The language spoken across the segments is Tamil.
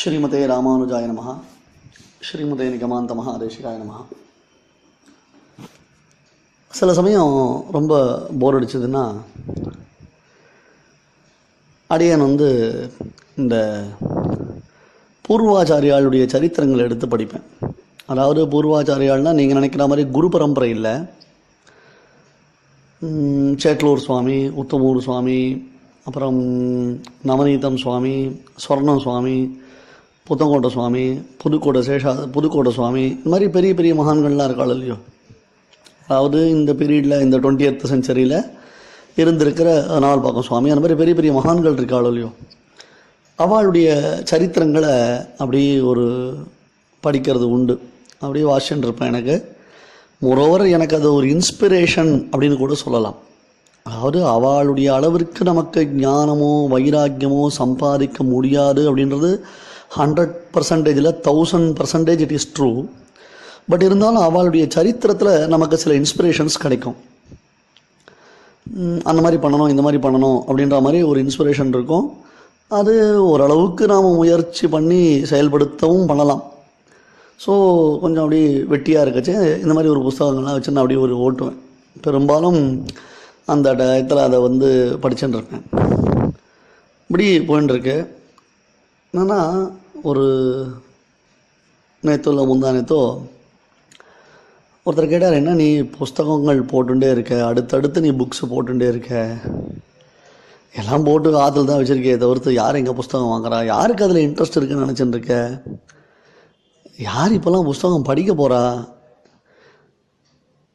ஸ்ரீமதே ராமானுஜாய நமः ஸ்ரீமதே நிகமாந்த மகாதேசிகாய நமः சில சமயம் ரொம்ப போர் அடிச்சதுன்னா அடியன் வந்து இந்த பூர்வாச்சாரியாளுடைய சரித்திரங்களை எடுத்து படிப்பேன். அதாவது பூர்வாச்சாரியாள்னால் நீங்கள் நினைக்கிற மாதிரி குரு பரம்பரை இல்லை. சேட்லூர் சுவாமி உத்தமூர் சுவாமி அப்புறம் நவநீதம் சுவாமி ஸ்வர்ணம் சுவாமி புத்தங்கோட்டை சுவாமி புதுக்கோட்டை சேஷா புதுக்கோட்டை சுவாமி இந்த மாதிரி பெரிய பெரிய மகான்கள்லாம் இருக்காள் இல்லையோ? அதாவது இந்த பீரியடில் இந்த டுவெண்ட்டி எய்த் செஞ்சுரியில் இருந்திருக்கிற நாவல்பாக்கம் சுவாமி அந்த மாதிரி பெரிய பெரிய மகான்கள் இருக்காள் இல்லையோ? அவளுடைய சரித்திரங்களை அப்படி ஒரு படிக்கிறது உண்டு. அப்படியே வாசிச்சுட்டு இருப்பேன் எனக்கு. மொரோவர் எனக்கு அது ஒரு இன்ஸ்பிரேஷன் அப்படின்னு கூட சொல்லலாம். அதாவது அவளுடைய அளவிற்கு நமக்கு ஞானமோ வைராக்கியமோ சம்பாதிக்க முடியாது அப்படின்றது ஹண்ட்ரட் பர்சன்டேஜில் thousand percentage it is true but இருந்தாலும் அவளுடைய சரித்திரத்தில் நமக்கு சில இன்ஸ்பிரேஷன்ஸ் கிடைக்கும். அந்த மாதிரி பண்ணணும் இந்த மாதிரி பண்ணணும் அப்படின்ற மாதிரி ஒரு இன்ஸ்பிரேஷன் இருக்கும். அது ஓரளவுக்கு நாம் முயற்சி பண்ணி செயல்படுத்தவும் பண்ணலாம். ஸோ கொஞ்சம் அப்படியே வெட்டியாக இருக்கச்சு. இந்த மாதிரி ஒரு புஸ்தகங்கள்லாம் வச்சு நான் அப்படியே ஒரு ஓட்டுவேன். பெரும்பாலும் அந்த டயத்தில் அதை வந்து படிச்சுட்டு இருப்பேன். இப்படி போயின்னு இருக்கு. என்னன்னா ஒரு நேத்தோ இல்லை முந்தா நேத்தோ ஒருத்தர் கேட்டார் என்ன நீ புஸ்தகங்கள் போட்டுகிட்டே இருக்க? அடுத்தடுத்து நீ புக்ஸ் போட்டுகிட்டே இருக்க? எல்லாம் போட்டு ஆற்றுல தான் வச்சுருக்கே தவிர்த்து யார் எங்கள் புஸ்தகம் வாங்குறா? யாருக்கு அதில் இன்ட்ரெஸ்ட் இருக்குன்னு நினச்சிட்டு இருக்க? யார் இப்போல்லாம் புஸ்தகம் படிக்க போகிறா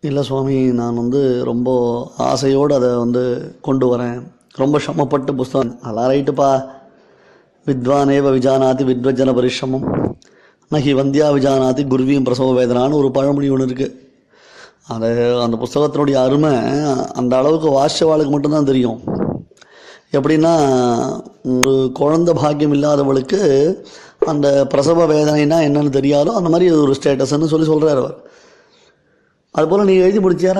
இல்லை சுவாமி நான் வந்து ரொம்ப ஆசையோடு அதை வந்து கொண்டு வரேன். ரொம்ப சிரமப்பட்டு புஸ்தகம் அதெல்லாம் ரைட்டுப்பா வித்வானேவ விஜானாதி வித்வஜன பரிசிரமம் நகி வந்தியா விஜானாதி குருவியும் பிரசவ வேதனான்னு ஒரு பழமொழி ஒன்று இருக்குது அது அந்த புஸ்தகத்தினுடைய அருமை அந்த அளவுக்கு வாசிச்சவாளுக்கு மட்டும்தான் தெரியும். எப்படின்னா ஒரு குழந்தை பாக்கியம் இல்லாதவளுக்கு அந்த பிரசவ வேதனைனா என்னன்னு தெரியாதோ அந்த மாதிரி ஒரு ஸ்டேட்டஸ்ன்னு சொல்லி சொல்கிறார் அவர். அதுபோல் நீ எழுதி முடிச்சார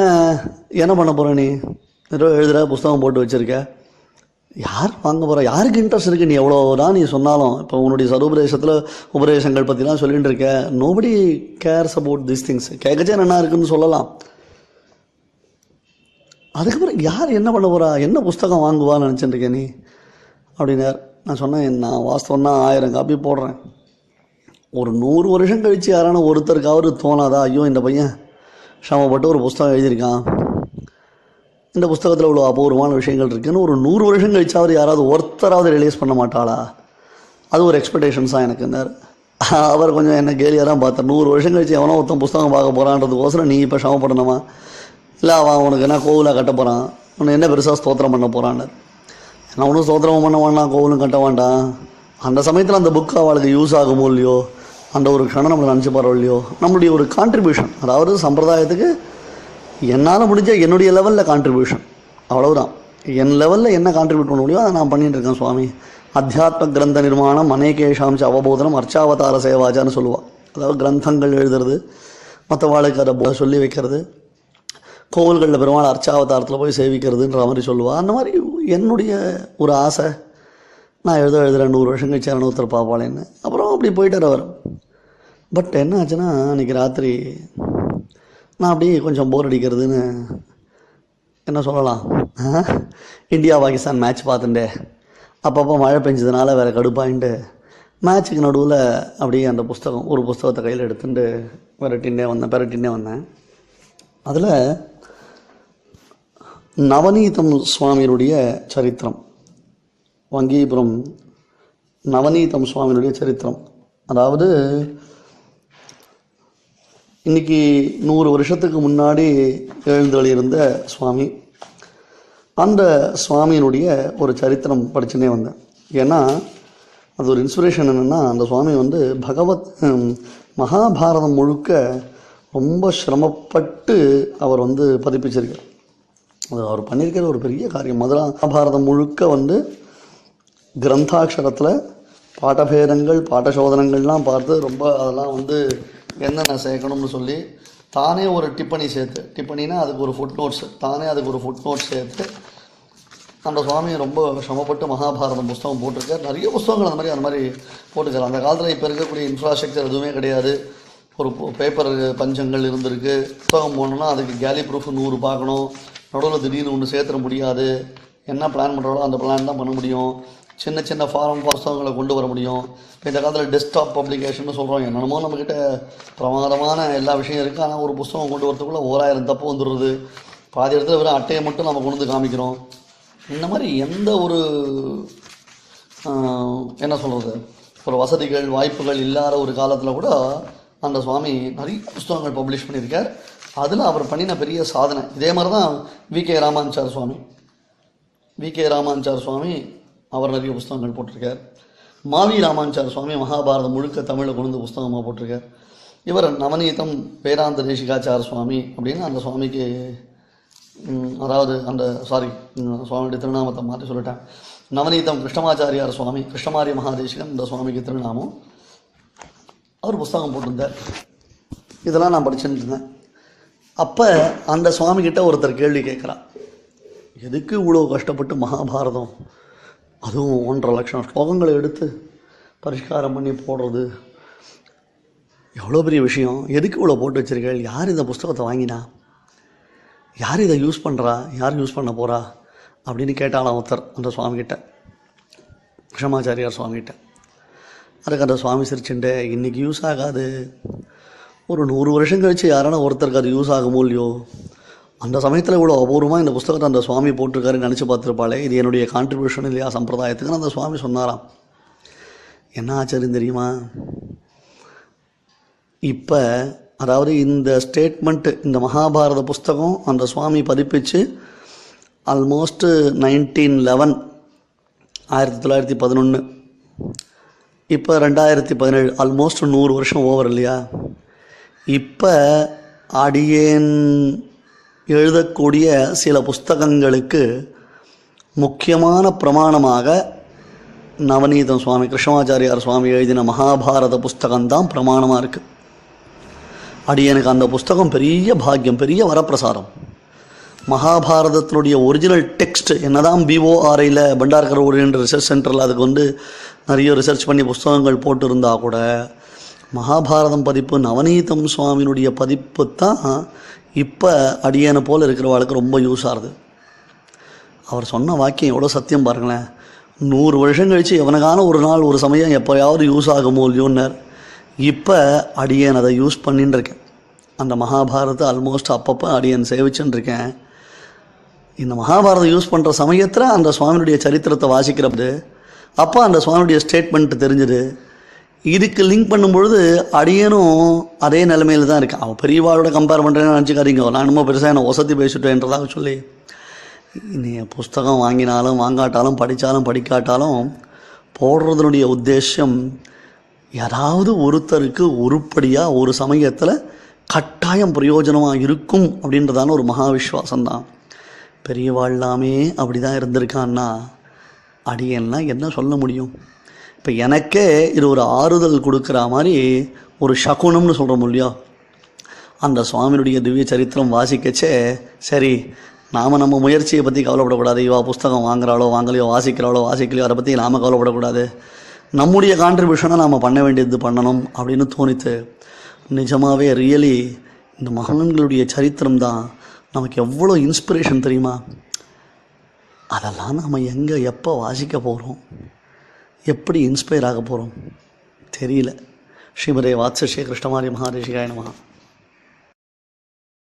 என்ன பண்ண போகிற நீ? ஏதோ எழுதுகிற புஸ்தகம் போட்டு வச்சுருக்க. யார் வாங்க போகிறா யாருக்கு இன்ட்ரெஸ்ட் இருக்குது நீ எவ்வளோ தான் நீ சொன்னாலும். இப்போ உன்னுடைய சதுபதேசத்தில் உபதேசங்கள் பற்றிலாம் சொல்லிகிட்டு இருக்க. Nobody cares about this things கேட்கச்சே என்ன இருக்குன்னு சொல்லலாம். அதுக்கப்புறம் யார் என்ன பண்ண போகிறா என்ன புஸ்தகம் வாங்குவான்னு நினச்சிட்டு நீ? அப்படின்னார். நான் சொன்னேன் நான் வாஸ்தவம்னா ஆயிரம் காப்பி போடுறேன். ஒரு நூறு வருஷம் கழித்து யாரான ஒருத்தருக்காவது தோணாதா? ஐயோ இந்த பையன். சிரமப்பட்டு ஒரு புஸ்தகம் எழுதியிருக்கான். இந்த புஸ்தகத்தில் இவ்வளோ அபூர்வமான விஷயங்கள் இருக்குன்னு ஒரு நூறு வருஷம் கழிச்சாவது யாராவது ஒருத்தராவது ரிலீஸ் பண்ண மாட்டாளா? அது ஒரு எக்ஸ்பெக்டேஷன்ஸாக எனக்கு இருந்தார் அவர் கொஞ்சம் என்ன கேலியாக தான் பார்த்தேன் நூறு வருஷம் கழிச்சு எவனோ ஒருத்தன் புஸ்தகம் பார்க்க போகிறான்றதுக்கோசரம் நீ இப்போ சமப்படணுமா இல்லை அவன் உனக்கு என்ன கோவிலாக கட்ட போகிறான் உன்னை என்ன பெருசாக ஸ்தோத்திரம் பண்ண போகிறான்னு நான் ஒன்றும் ஸ்தோத்திரம் பண்ண வேண்டாம் கோவிலும் கட்ட வேண்டாம். அந்த சமயத்தில் அந்த புக்கு அவளுக்கு யூஸ் ஆகுமோ இல்லையோ? அந்த ஒரு க்ஷணம் நம்மளை நினச்சி பரவாயில்லையோ இல்லையோ? நம்மளுடைய ஒரு கான்ட்ரிபியூஷன் அதாவது சம்பிரதாயத்துக்கு என்னால் முடிஞ்ச என்னுடைய லெவலில் கான்ட்ரிபியூஷன் அவ்வளவுதான். என் லெவலில் என்ன கான்ட்ரிபியூட் பண்ண முடியும் அதை நான் பண்ணிட்டு இருக்கேன் சுவாமி. அத்தியாத்ம கிரந்த நிர்மாணம் அநேகேஷாம்ச அவபோதனம் அர்ச்சாவதார சேவாச்சான்னு சொல்லுவாள் அதாவது கிரந்தங்கள் எழுதுறது மற்றவாளுக்கு அதை போ- சொல்லி வைக்கிறது கோவில்களில் பெருமாள் அர்ச்சாவதாரத்தில் போய் சேவிக்கிறதுன்ற மாதிரி சொல்லுவாள் அந்த மாதிரி என்னுடைய ஒரு ஆசை. நான் எழுத எழுதுறேன் நூறு வருஷம் கழிச்சு அனுபவத்தில் பார்ப்பாளேன்னு அப்புறம் அப்படி போயிட்டார் அவர். பட் என்ன ஆச்சுன்னா அன்றைக்கி ராத்திரி நான் அப்படியே கொஞ்சம் போர் அடிக்கிறதுன்னு என்ன சொல்லலாம்? இந்தியா பாகிஸ்தான் மேட்ச் பார்த்துட்டே அப்பப்போ மழை பெஞ்சதுனால வேறு கடுப்பாயின்ட்டு மேட்ச்சுக்கு நடுவில் அப்படியே அந்த புஸ்தகம் ஒரு புஸ்தகத்தை கையில் எடுத்துட்டு விரட்டின்னே வந்தேன் பெரட்டின்னே வந்தேன். அதில் நவநீதம் சுவாமியினுடைய சரித்திரம் வங்கீபுரம் நவநீதம் சுவாமியினுடைய சரித்திரம். அதாவது இன்றைக்கி நூறு வருஷத்துக்கு முன்னாடி எழுந்தருளியிருந்த சுவாமி. அந்த சுவாமியினுடைய ஒரு சரித்திரம் படிச்சுனே வந்தேன். ஏன்னா அது ஒரு இன்ஸ்பிரேஷன் என்னென்னா அந்த சுவாமி வந்து பகவத் மகாபாரதம் முழுக்க ரொம்ப சிரமப்பட்டு அவர் வந்து பதிப்பிச்சிருக்கார். அது அவர் பண்ணியிருக்கிற ஒரு பெரிய காரியம். மதுரா மகாபாரதம் முழுக்க வந்து கிரந்தாட்சரத்தில் பாட்டபேதங்கள் பாட்டசோதனங்கள்லாம் பார்த்து ரொம்ப அதெல்லாம் வந்து என்னென்ன சேர்க்கணும்னு சொல்லி தானே ஒரு டிப்பனி சேர்த்து டிப்பணினா அதுக்கு ஒரு ஃபுட் நோட்ஸ் தானே அதுக்கு ஒரு ஃபுட் நோட்ஸ் சேர்த்து அந்த சுவாமி ரொம்ப சிரமப்பட்டு மகாபாரதம் புஸ்தகம் போட்டிருக்கார். நிறைய புஸ்தகங்கள் அந்த மாதிரி அந்த மாதிரி போட்டுக்கார் அந்த காலத்தில் இப்போ இருக்கக்கூடிய இன்ஃப்ராஸ்ட்ரக்சர் எதுவுமே கிடையாது. ஒரு பேப்பர் பஞ்சங்கள் இருந்திருக்கு. புத்தகம் போடணும்னா அதுக்கு கேலி ப்ரூஃப் நூறு பார்க்கணும். நடுவில் திடீர்னு ஒன்று சேர்த்துட முடியாது. என்ன பிளான் பண்ணுறாலோ அந்த பிளான் தான் பண்ண முடியும். சின்ன சின்ன ஃபாரம் புஸ்தகங்களை கொண்டு வர முடியும். இப்போ இந்த காலத்தில் டெஸ்க்டாப் பப்ளிகேஷன் சொல்கிறோம் என்னென்னமோ நம்மக்கிட்ட பிரமாதமான எல்லா விஷயம் இருக்குது ஆனால் ஒரு புஸ்தகம் கொண்டு வரதுக்குள்ளே ஓராயிரம் தப்பு வந்துடுறது. பாதி இடத்துல வெறும் அட்டையை மட்டும் நம்ம கொண்டு வந்து காமிக்கிறோம். இந்த மாதிரி எந்த ஒரு என்ன சொல்கிறது ஒரு வசதிகள் வாய்ப்புகள் இல்லாத ஒரு காலத்தில் கூட அந்த சுவாமி நிறைய புஸ்தகங்கள் பப்ளிஷ் பண்ணியிருக்கார். அதில் அவர் பண்ணின பெரிய சாதனை. இதே மாதிரி தான் V K Ramanuchar Swami. V K Ramanuchar Swami அவர் நிறைய புஸ்தகங்கள் போட்டிருக்கார். மாவி ராமானுச்சார சுவாமி மகாபாரதம் முழுக்க தமிழில் கொண்டு வந்து புஸ்தகமாக போட்டிருக்கார். இவர் நவநீதம் பேராந்த தேசிகாச்சார சுவாமி அப்படின்னு அந்த சுவாமிக்கு அதாவது அந்த சாரி சுவாமியுடைய திருநாமத்தை மாற்றி சொல்லிட்டேன் நவநீதம் கிருஷ்ணமாச்சாரியார் சுவாமி கிருஷ்ணமாரிய மகாதேசிகன் இந்த சுவாமிக்கு திருநாமம். அவர் புஸ்தகம் போட்டிருந்தார். இதெல்லாம் நான் படிச்சுட்டு இருந்தேன். அப்போ அந்த சுவாமிகிட்ட ஒருத்தர் கேள்வி கேட்குறா எதுக்கு இவ்வளோ கஷ்டப்பட்டு மகாபாரதம்? அதுவும் ஒன்றரை லட்சம் ஸ்லோகங்களை எடுத்து பரிஷ்காரம் பண்ணி போடுறது. எவ்வளோ பெரிய விஷயம். எதுக்கு இவ்வளோ போட்டு வச்சிருக்கீள் யார் இந்த புஸ்தகத்தை வாங்கினா? யார் இதை யூஸ் பண்ணுறா யார் யூஸ் பண்ண போகிறா அப்படின்னு கேட்டாலாம் ஒருத்தர் அந்த சுவாமிகிட்ட. கிருஷ்ணமாச்சாரியார் சுவாமிகிட்ட. அதுக்கு அந்த சுவாமி சிரிச்சுண்டு இன்றைக்கி யூஸ் ஆகாது. ஒரு நூறு வருஷம் கழித்து யாரான ஒருத்தருக்கு அது யூஸ் ஆகுமோ இல்லையோ? அந்த சமயத்தில் இவ்வளோ அபூர்வமாக இந்த புஸ்தகத்தை அந்த சுவாமி போட்டிருக்காரு நினச்சி பார்த்துருப்பாளே. இது என்னுடைய கான்ட்ரிபியூஷன் இல்லையா சம்பிரதாயத்துக்குன்னு அந்த சுவாமி சொன்னாராம். என்ன ஆச்சரியம் தெரியுமா? இப்போ அதாவது இந்த ஸ்டேட்மெண்ட்டு இந்த மகாபாரத புஸ்தகம் அந்த சுவாமி பதிப்பிச்சு ஆல்மோஸ்ட்டு நைன்டீன் லெவன் ஆயிரத்தி தொள்ளாயிரத்தி பதினொன்று இப்போ ரெண்டாயிரத்தி பதினேழு ஆல்மோஸ்ட் நூறு வருஷம் ஓவர் இல்லையா? இப்போ அடியேன் எழுதக்கூடிய சில புஸ்தகங்களுக்கு முக்கியமான பிரமாணமாக நவநீதம் சுவாமி கிருஷ்ணமாச்சாரியார் சுவாமி எழுதின மகாபாரத புஸ்தகம்தான் பிரமாணமாக இருக்குது அடியனுக்கு அந்த புஸ்தகம் பெரிய பாக்கியம் பெரிய வரப்பிரசாரம் மகாபாரதத்தினுடைய ஒரிஜினல் டெக்ஸ்ட் என்னதான் பிஓஆர்ஐயில் பண்டார்கர் ஓரியன்ட் ரிசர்ச் சென்டரில் அதுக்கு வந்து நிறைய ரிசர்ச் பண்ணி புஸ்தகங்கள் போட்டுருந்தா கூட மகாபாரதம் பதிப்பு நவநீதம் சுவாமியினுடைய பதிப்பு தான் இப்போ அடியேனை போல் இருக்கிறவாளுக்கு ரொம்ப யூஸ் ஆகுது அவர் சொன்ன வாக்கியம் எவ்வளோ சத்தியம் பாருங்களேன். நூறு வருஷம் கழித்து எவனுக்கான ஒரு நாள் ஒரு சமயம் எப்போயாவது யூஸ் ஆகுமோ இல்லையோன்னார். இப்போ அடியேன் அதை யூஸ் பண்ணின்னு இருக்கேன் அந்த மகாபாரதத்தை ஆல்மோஸ்ட் அப்பப்போ அடியன் சேவிச்சுன்னு இருக்கேன் இந்த மகாபாரதம் யூஸ் பண்ணுற சமயத்தில் அந்த சுவாமியுடைய சரித்திரத்தை வாசிக்கிறப்பது அப்போ அந்த சுவாமியுடைய ஸ்டேட்மெண்ட் தெரிஞ்சுது. இதுக்கு லிங்க் பண்ணும்பொழுது அடியனும் அதே நிலைமையில் தான் இருக்கேன். அவன் பெரியவாளோட கம்பேர் பண்ணுறேன்னு நினச்சிக்காதீங்க. நான் ரொம்ப பெருசாக என்ன வசதி பேசிட்டேன்றதாக சொல்லி நீ புஸ்தகம் வாங்கினாலும் வாங்காட்டாலும் படித்தாலும் படிக்காட்டாலும் போடுறதுனுடைய உத்தேசம் யாராவது ஒருத்தருக்கு உருப்படியாக ஒரு சமயத்தில் கட்டாயம் பிரயோஜனமாக இருக்கும் அப்படின்றதான ஒரு மகா விஸ்வாசம்தான் பெரியவாழ்லாமே அப்படி தான் இருந்திருக்கான்னா அடியெல்லாம் என்ன சொல்ல முடியும்? இப்போ எனக்கே இது ஒரு ஆறுதல் கொடுக்குற மாதிரி ஒரு சகுனம்னு சொல்கிறோம் இல்லையா? அந்த சுவாமியுடைய திவ்ய சரித்திரம் வாசிக்கச்சே சரி நாம் நம்ம முயற்சியை பற்றி கவலைப்படக்கூடாது. இவா புஸ்தகம் வாங்குறாளோ வாங்கலையோ வாசிக்கிறாளோ வாசிக்கலையோ அதை பற்றி நாம் கவலைப்படக்கூடாது. நம்முடைய கான்ட்ரிபியூஷனை நாம் பண்ண வேண்டியது பண்ணணும் அப்படின்னு தோணித்து நிஜமாகவே ரியலி இந்த மகான்களுடைய சரித்திரம் தான் நமக்கு எவ்வளோ இன்ஸ்பிரேஷன் தெரியுமா? அதெல்லாம் நாம் எங்கே எப்போ வாசிக்க போகிறோம் எப்படி இன்ஸ்பயர் ஆக போகிறோம் தெரியல. ஸ்ரீமதே வாத்ச ஸ்ரீ கிருஷ்ணமாரி மகாரிஷிகாய நமகா